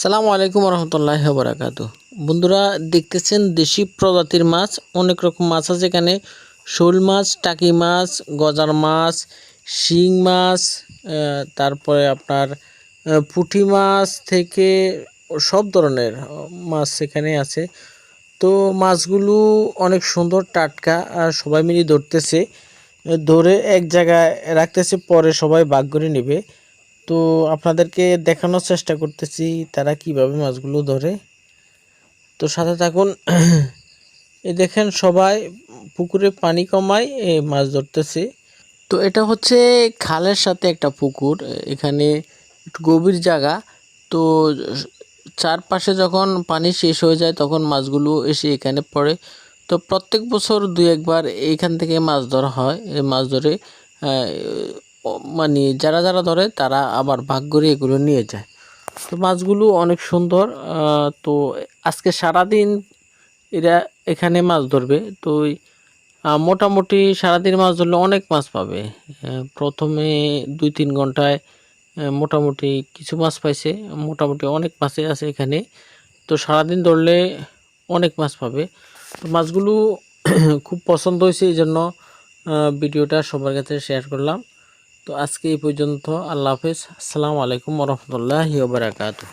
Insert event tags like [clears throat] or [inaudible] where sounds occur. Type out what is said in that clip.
সালামু আলাইকুম রহমতুল্লাহ বরাকাত বন্ধুরা, দেখতেছেন দেশি প্রজাতির মাছ, অনেক রকম মাছ আছে এখানে। শোল মাছ, টাকি মাছ, গজার মাছ, শিং মাছ তারপরে আপনার পুঁটি মাছ থেকে সব ধরনের মাছ এখানে আছে। তো মাছগুলো অনেক সুন্দর, টাটকা, আর সবাই মিলে ধরতেছে। ধরে এক জায়গায় রাখতেছে, পরে সবাই ভাগ করে নেবে। তো আপনাদেরকে দেখানোর চেষ্টা করতেছি তারা কীভাবে মাছগুলো ধরে। তো সাথে থাকুন, এই দেখেন সবাই পুকুরে পানি কমায়, এ মাছ ধরতেছে। তো এটা হচ্ছে খালের সাথে একটা পুকুর, এখানে একটু গভীর জায়গা। তো চারপাশে যখন পানি শেষ হয়ে যায়, তখন মাছগুলো এসে এখানে পড়ে। তো প্রত্যেক বছর দুই একবার এইখান থেকে মাছ ধরা হয় মাছ ধরে মানে যারা যারা ধরে তারা আবার ভাগ করে এগুলো নিয়ে যায়। তো মাছগুলো অনেক সুন্দর তো আজকে সারাদিন এরা এখানে মাছ ধরবে। তো মোটামুটি সারাদিন মাছ ধরলে অনেক মাছ পাবে। প্রথমে দুই তিন ঘন্টায় মোটামুটি কিছু মাছ পাইছে, মোটামুটি অনেক মাছই আছে এখানে। তো সারাদিন ধরলে অনেক মাছ পাবে। তো মাছগুলো [clears throat] খুব পছন্দ হয়েছে, এই জন্য ভিডিওটা সবার কাছে শেয়ার করলাম। তো আজকে এই পর্যন্ত আল্লাহ হাফেজ। আসসালামু আলাইকুম রহমতুল্লাহি বারাকাতু